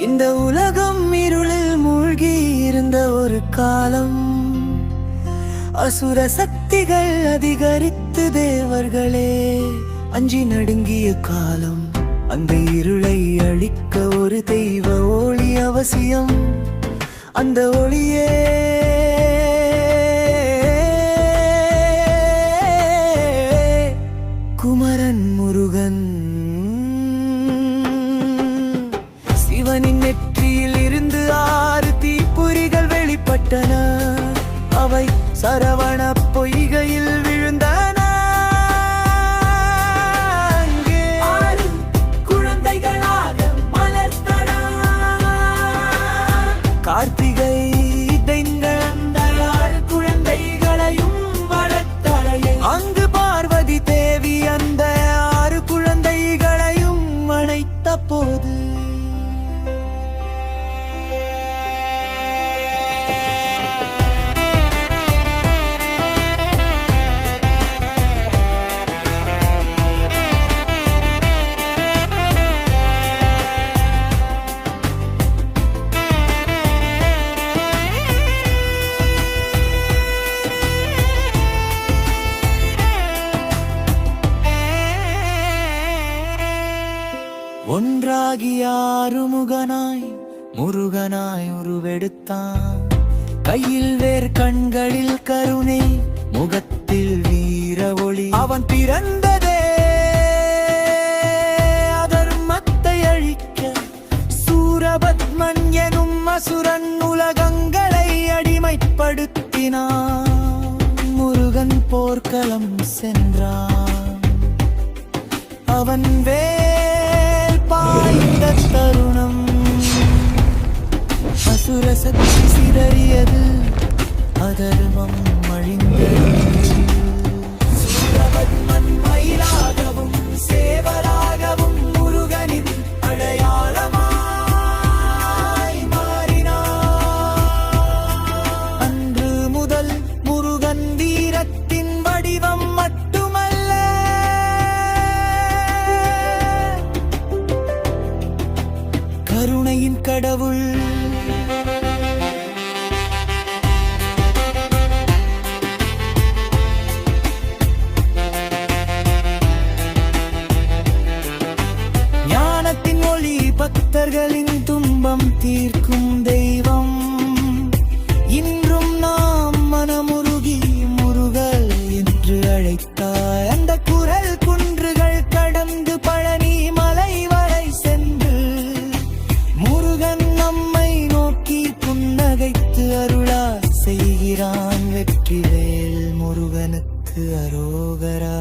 இந்த உலகம் இருளில் மூழ்கி இருந்த ஒரு காலம். அசுர சக்திகள் அதிகரித்து தேவர்களே அஞ்சி நடுங்கிய காலம். அந்த இருளை அழிக்க ஒரு தெய்வ ஒளி அவசியம். அந்த ஒளியே அவை சரவண பொய்கையில் விழுந்தன. குழந்தைகளாக மலர்ந்தன. கார்த்திகை ஒன்றாகி ஆறுமுகனாய் முருகனாய் உருவெடுத்தான். கையில் வேர் கண்களில் கருணை முகத்தில் வீர ஒளி. அவன் பிறந்ததே அதர்மத்தை அழிக்க. சூரபத்மன் எனும் அசுரன் உலகங்களை அடிமைப்படுத்தினான். முருகன் போர்க்களம் சென்றான். அவன் வே சக்தி சிதறியது அதர்மம் அழிந்தது. சூரபத்மன் மயிலாகவும் சேவலாகவும் முருகனின் அடையாளமாய் மாறினான் அன்று முதல் முருகன் வீரத்தின் வடிவம் மட்டுமல்ல. கருணையின் கடவுள் பக்தர்களின் துன்பம் தீர்க்கும் தெய்வம். இன்றும் நாம் மனமுருகி முருகல் என்று அழைத்தார். அந்த குரல் குன்றுகள் கடந்து பழனி மலை வரை சென்று முருகன் நம்மை நோக்கி புன்னகைத்து அருளா செய்கிறான் வெற்றிவேல் முருகனுக்கு அரோகரா.